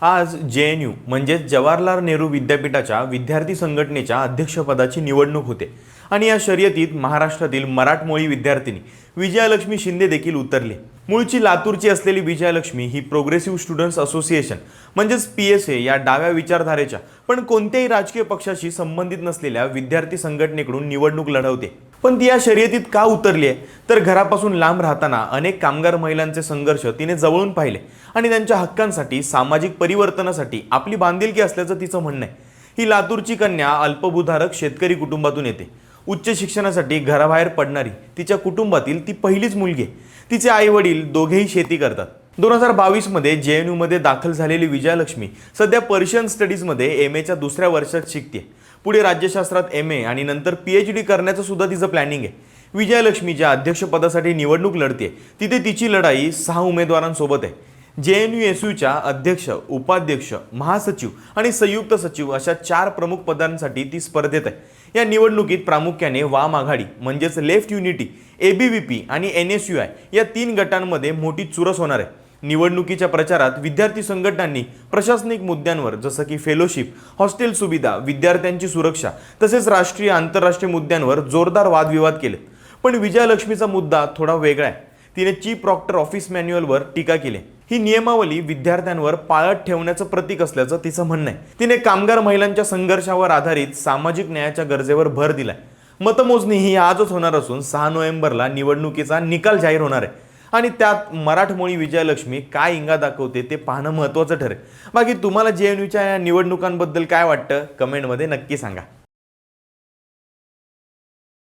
आज जे N you म्हणजेच जवाहरलाल नेहरू विद्यापीठाच्या विद्यार्थी संघटनेच्या अध्यक्षपदाची निवडणूक होते. आणि या शर्यतीत महाराष्ट्रातील मराठमोळी विद्यार्थिनी विजयालक्ष्मी शिंदे देखील उतरले. मूळची लातूरची असलेली विजयालक्ष्मी ही प्रोग्रेसिव्ह स्टुडंट्स असोसिएशन म्हणजेच पी एस ए या डाव्या विचारधारेच्या पण कोणत्याही राजकीय पक्षाशी संबंधित नसलेल्या विद्यार्थी संघटनेकडून निवडणूक लढवते. पण ती या शर्यतीत का उतरली आहे? तर घरापासून लांब राहताना अनेक कामगार महिलांचे संघर्ष तिने जवळून पाहिले आणि त्यांच्या हक्कांसाठी सामाजिक परिवर्तनासाठी आपली बांधिलकी असल्याचं तिचं म्हणणं आहे. ही लातूरची कन्या अल्पभूधारक शेतकरी कुटुंबातून येते. उच्च शिक्षणासाठी घराबाहेर पडणारी तिच्या कुटुंबातील ती पहिलीच मुलगी आहे. तिचे आई वडील दोघेही शेती करतात. दोन हजार बावीसमध्ये जे एन यूमध्ये दाखल झालेली विजयालक्ष्मी सध्या पर्शियन स्टडीजमध्ये एम एच्या दुसऱ्या वर्षात शिकते पुढे राज्यशास्त्रात एम ए आणि नंतर पी एच डी करण्याचं सुद्धा तिचं प्लॅनिंग आहे. विजयालक्ष्मी ज्या अध्यक्षपदासाठी निवडणूक लढते तिथे तिची लढाई सहा उमेदवारांसोबत आहे. जे एन यू एस यूच्या अध्यक्ष उपाध्यक्ष महासचिव आणि संयुक्त सचिव अशा चार प्रमुख पदांसाठी ती स्पर्धेत आहे. या निवडणुकीत प्रामुख्याने वाम आघाडी म्हणजेच लेफ्ट युनिटी एबीव्हीपी आणि एन एस यू आय या तीन गटांमध्ये मोठी चुरस होणार आहे. निवडणुकीच्या प्रचारात विद्यार्थी संघटनांनी प्रशासनिक मुद्द्यांवर जसं की फेलोशिप हॉस्टेल सुविधा विद्यार्थ्यांची सुरक्षा तसेच राष्ट्रीय आंतरराष्ट्रीय मुद्द्यांवर जोरदार वादविवाद केले पण विजयालक्ष्मीचा मुद्दा थोडा वेगळा आहे. तिने चीफ प्रॉक्टर ऑफिस मॅन्युअलवर टीका केली. ही नियमावली विद्यार्थ्यांवर पाळत ठेवण्याचं प्रतीक असल्याचं तिचं म्हणणं आहे. तिने कामगार महिलांच्या संघर्षावर आधारित सामाजिक न्यायाच्या गरजेवर भर दिलाय. मतमोजणी ही आजच होणार असून सहा नोव्हेंबरला निवडणुकीचा निकाल जाहीर होणार आहे. आणि त्यात मराठमोळी विजयलक्ष्मी काय इंगा दाखवते ते पाहणं महत्त्वाचं ठरेल. बाकी तुम्हाला जे एन यूच्या या निवडणुकांबद्दल काय वाटतं कमेंटमध्ये नक्की सांगा.